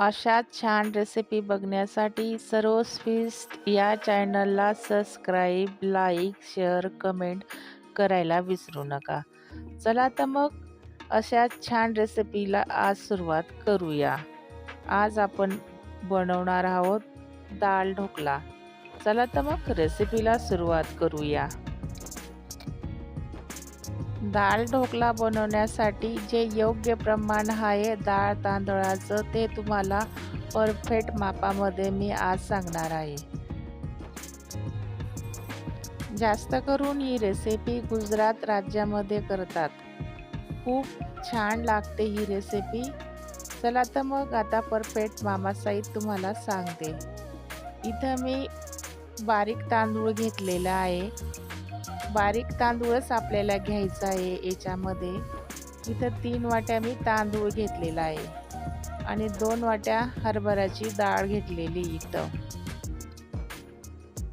अशा छान रेसिपी बघण्यासाठी सर्व स्वीस्ट या चॅनलला सबस्क्राईब लाईक शेअर कमेंट करायला विसरू नका. चला तर मग अशा छान रेसिपीला आज सुरुवात करूया. आज आपण बनवणार आहोत दाल ढोकला. चला तर मग रेसिपीला सुरुवात करूया. डाळ ढोकला बनवण्यासाठी जे योग्य प्रमाण आहे डाळ तांदळाचं ते तुम्हाला परफेक्ट मापामध्ये मी आज सांगणार आहे. जास्त करून ही रेसिपी गुजरात राज्यामध्ये करतात. खूप छान लागते ही रेसिपी चला तर मग आता परफेक्ट मामासाहित तुम्हाला सांगते. इथं मी बारीक तांदूळ घेतलेला आहे. बारीक तांदूळच आपल्याला घ्यायचा आहे याच्यामध्ये. इथं तीन वाट्या मी तांदूळ घेतलेला आहे. आणि दोन वाट्या हरभराची डाळ घेतलेली इथं.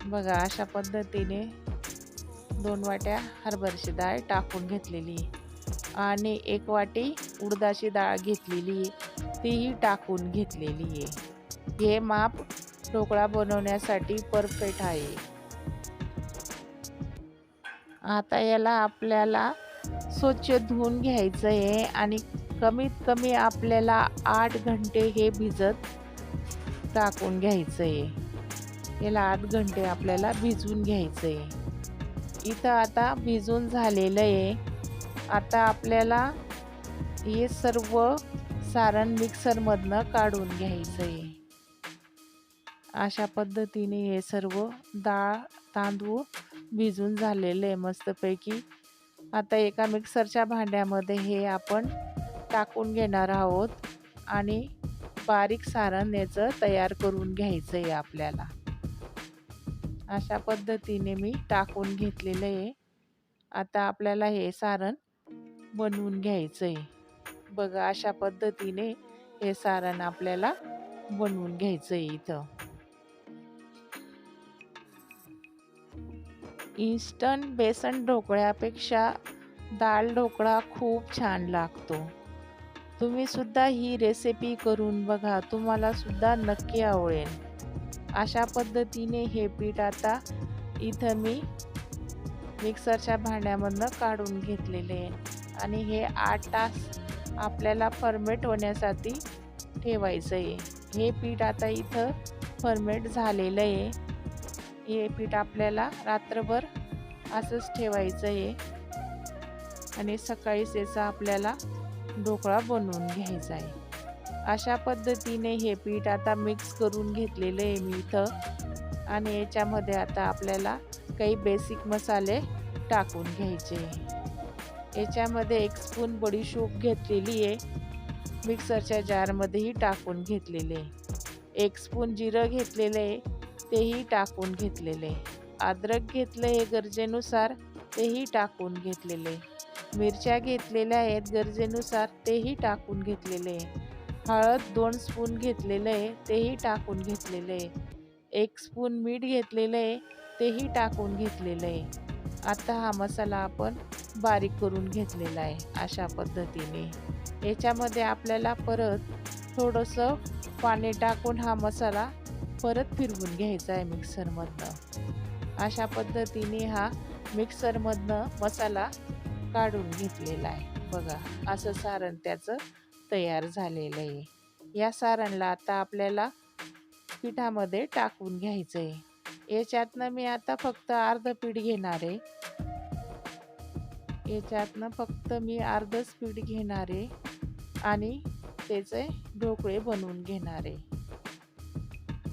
बघा अशा पद्धतीने दोन वाट्या हरभराची डाळ टाकून घेतलेली. आणि एक वाटी उडदाची डाळ घेतलेली. तीही टाकून घेतलेली आहे. हे माप ढोकळा बनवण्यासाठी परफेक्ट आहे. आता याला आपल्याला स्वच्छ धुवून घ्यायचं आहे आणि कमीत कमी आपल्याला आठ घंटे हे भिजत टाकून घ्यायचं आहे याला आठ घंटे आपल्याला भिजवून घ्यायचं आहे इथं आता भिजून झालेलं आहे. आता आपल्याला हे सर्व सारण मिक्सरमधनं काढून घ्यायचं आहे अशा पद्धतीने हे सर्व डाळ तांदूळ भिजून झालेलं आहे मस्तपैकी. आता एका मिक्सरच्या भांड्यामध्ये हे आपण टाकून घेणार आहोत आणि बारीक सारण याचं तयार करून घ्यायचं आहे आपल्याला. अशा पद्धतीने मी टाकून घेतलेलं आहे. आता आपल्याला हे सारण बनवून घ्यायचं आहे. बघा अशा पद्धतीने हे सारण आपल्याला बनवून घ्यायचं आहे इथं. इन्स्टंट बेसन ढोकळ्यापेक्षा दाल ढोकळा खूप छान लागतो. तुम्हीसुद्धा ही रेसिपी करून बघा तुम्हालासुद्धा नक्की आवडेल. अशा पद्धतीने हे पीठ आता इथं मी मिक्सरच्या भांड्यामधनं काढून घेतलेले आहे. आणि हे आठ तास आपल्याला फर्मेट होण्यासाठी ठेवायचं आहे हे पीठ आता इथं फर्मेट झालेलं आहे. हे पीठ आपल्याला रात्रभर असंच ठेवायचं आहे. आणि सकाळीच याचा आपल्याला ढोकळा बनवून घ्यायचा आहे. अशा पद्धतीने हे पीठ आता मिक्स करून घेतलेलं आहे मी इथं. आणि याच्यामध्ये आता आपल्याला काही बेसिक मसाले टाकून घ्यायचे याच्यामध्ये एक स्पून बडीशोप घेतलेली आहे. मिक्सरच्या जारमध्येही टाकून घेतलेले एक स्पून जिरं घेतलेलं आहे. तेही टाकून घेतलेले. अद्रक घेतलं हे गरजेनुसार तेही टाकून घेतलेले. मिरच्या घेतलेल्या आहेत गरजेनुसार तेही टाकून घेतलेले. हळद दोन स्पून घेतलेलं आहे तेही टाकून घेतलेलं. आहे एक स्पून मीठ घेतलेलं आहे तेही टाकून घेतलेलं आहे. आता हा मसाला आपण बारीक करून घेतलेला आहे अशा पद्धतीने. याच्यामध्ये आपल्याला परत थोडंसं पाणी टाकून हा मसाला परत फिरवून घ्यायचा आहे मिक्सरमधनं. अशा पद्धतीने हा मिक्सरमधनं मसाला काढून घेतलेला आहे. बघा असं सारण त्याचं तयार झालेलं आहे. या सारणला आता आपल्याला पिठामध्ये टाकून घ्यायचं आहे याच्यातनं मी आता फक्त अर्ध पीठ घेणार आहे. याच्यातनं फक्त मी अर्धच पीठ घेणार आहे आणि त्याचे ढोकळे बनवून घेणार आहे.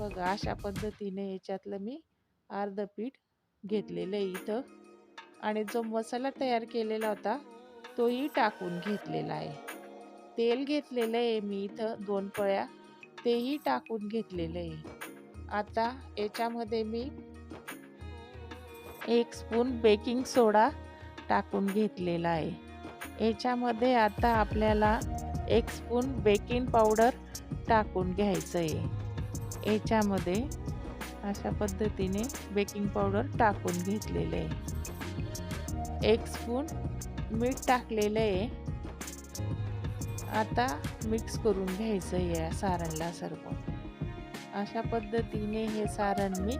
बघा अशा पद्धतीने याच्यातलं मी अर्ध पीठ घेतलेलं आहे इथं. आणि जो मसाला तयार केलेला होता तोही टाकून घेतलेला आहे. तेल घेतलेलं आहे मी इथं दोन पळ्या. तेही टाकून घेतलेलं आहे. आता याच्यामध्ये मी एक स्पून बेकिंग सोडा टाकून घेतलेला आहे. याच्यामध्ये आता आपल्याला एक स्पून बेकिंग पावडर टाकून घ्यायचं आहे. याच्यामध्ये अशा पद्धतीने बेकिंग पावडर टाकून घेतलेले आहे. एक स्पून मीठ टाकलेलं आहे. आता मिक्स करून घ्यायचं या सारणला सर्व. अशा पद्धतीने हे सारण मी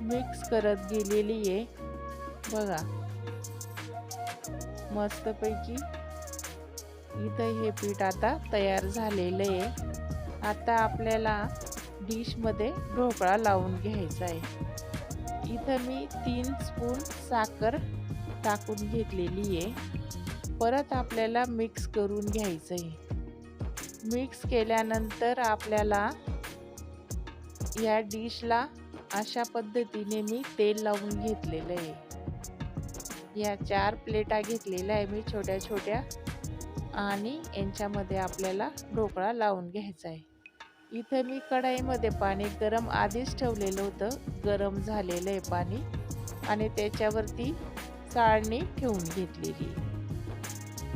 मिक्स करत गेलेली आहे. बघा. मस्तपैकी इथं हे पीठ आता तयार झालेलं आहे. आता आपल्याला डिशमध्ये ढोकळा लावून घ्यायचा आहे. इथं मी तीन स्पून साखर टाकून घेतलेली आहे. परत आपल्याला मिक्स करून घ्यायचं आहे. मिक्स केल्यानंतर आपल्याला या डिशला अशा पद्धतीने मी तेल लावून घेतलेलं आहे. या चार प्लेटा घेतलेल्या आहे मी छोट्या छोट्या आणि यांच्यामध्ये आपल्याला ढोकळा लावून घ्यायचा आहे. इथं मी कढाईमध्ये पाणी गरम आधीच ठेवलेलं होतं. गरम झालेलं आहे पाणी. आणि त्याच्यावरती चाळणी ठेवून घेतलेली.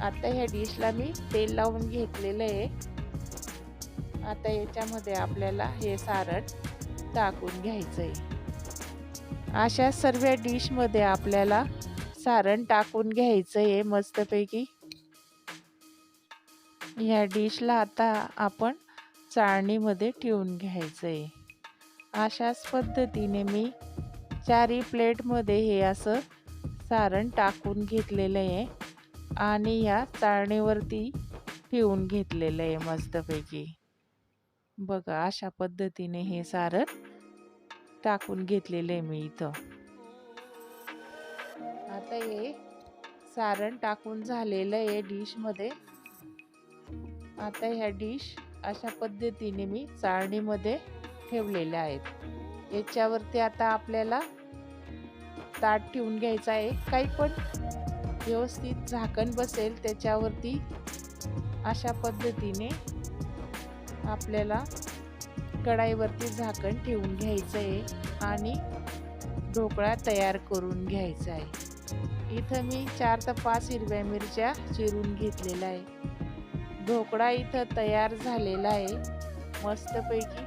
आता ह्या डिशला मी तेल लावून घेतलेलं आहे. आता याच्यामध्ये आपल्याला हे सारण टाकून घ्यायचं आहे अशा सर्व डिशमध्ये आपल्याला सारण टाकून घ्यायचं आहे मस्तपैकी. ह्या डिशला आता आपण चाळणीमध्ये ठेवून घ्यायचं. आहे अशाच पद्धतीने मी चारी प्लेटमध्ये हे असं सारण टाकून घेतलेलं आहे आणि या चाळणीवरती ठेवून घेतलेलं आहे मस्तपैकी. बघा अशा पद्धतीने हे सारण टाकून घेतलेलं आहे मी इथं. आता हे सारण टाकून झालेलं आहे डिशमध्ये. आता ह्या डिश अशा पद्धतीने मी चाळणीमध्ये ठेवलेल्या आहेत. याच्यावरती आता आपल्याला ताट ठेवून घ्यायचं आहे. काही पण व्यवस्थित झाकण बसेल त्याच्यावरती अशा पद्धतीने आपल्याला कढाईवरती झाकण ठेवून घ्यायचं आहे आणि ढोकळा तयार करून घ्यायचा आहे. इथं मी चार ते पाच हिरव्या मिरच्या चिरून घेतलेल्या आहे. ढोकळा इथं तयार झालेला आहे. मस्तपैकी.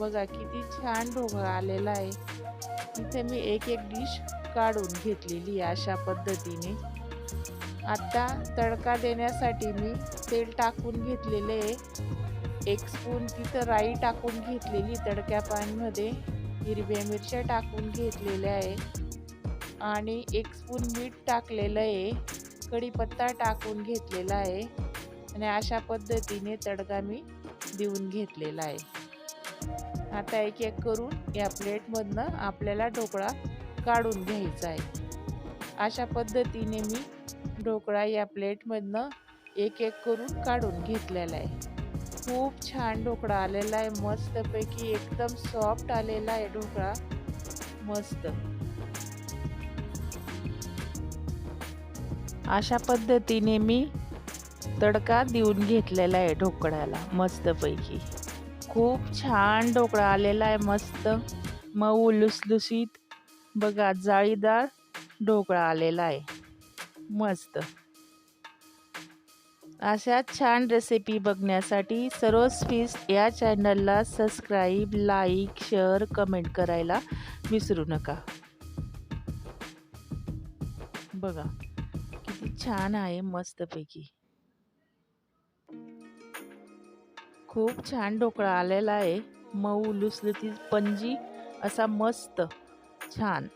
बघा किती छान ढोकळा आलेला आहे. इथे मी एक एक डिश काढून घेतलेली आहे अशा पद्धतीने. आता तडका देण्यासाठी मी तेल टाकून घेतलेले आहे. एक स्पून तिथं राई टाकून घेतलेली तडक्या पानमध्ये. हिरव्या मिरच्या टाकून घेतलेल्या आहे. आणि एक स्पून मीठ टाकलेलं आहे. कढीपत्ता टाकून घेतलेला आहे. आणि अशा पद्धतीने तडका मी देऊन घेतलेला आहे. आता एक एक करून या प्लेटमधनं आपल्याला ढोकळा काढून घ्यायचा आहे. अशा पद्धतीने मी ढोकळा या प्लेटमधनं एक एक करून काढून घेतलेला आहे. खूप छान ढोकळा आलेला आहे. मस्तपैकी एकदम सॉफ्ट आलेला आहे ढोकळा. मस्त. अशा पद्धतीने मी तडका देऊन घेतलेला आहे ढोकळ्याला मस्तपैकी. खूप छान ढोकळा आलेला आहे मस्त. मऊ लुसलुसीत बघा जाळीदार ढोकळा आलेला आहे. मस्त. अशा छान रेसिपी बघण्यासाठी सरोज फीस या चॅनलला सबस्क्राईब लाईक शेअर कमेंट करायला विसरू नका. बघा किती छान आहे मस्तपैकी. खूप छान ढोकळा आलेला आहे. मऊ लुसलुसीत पंजी असा मस्त छान.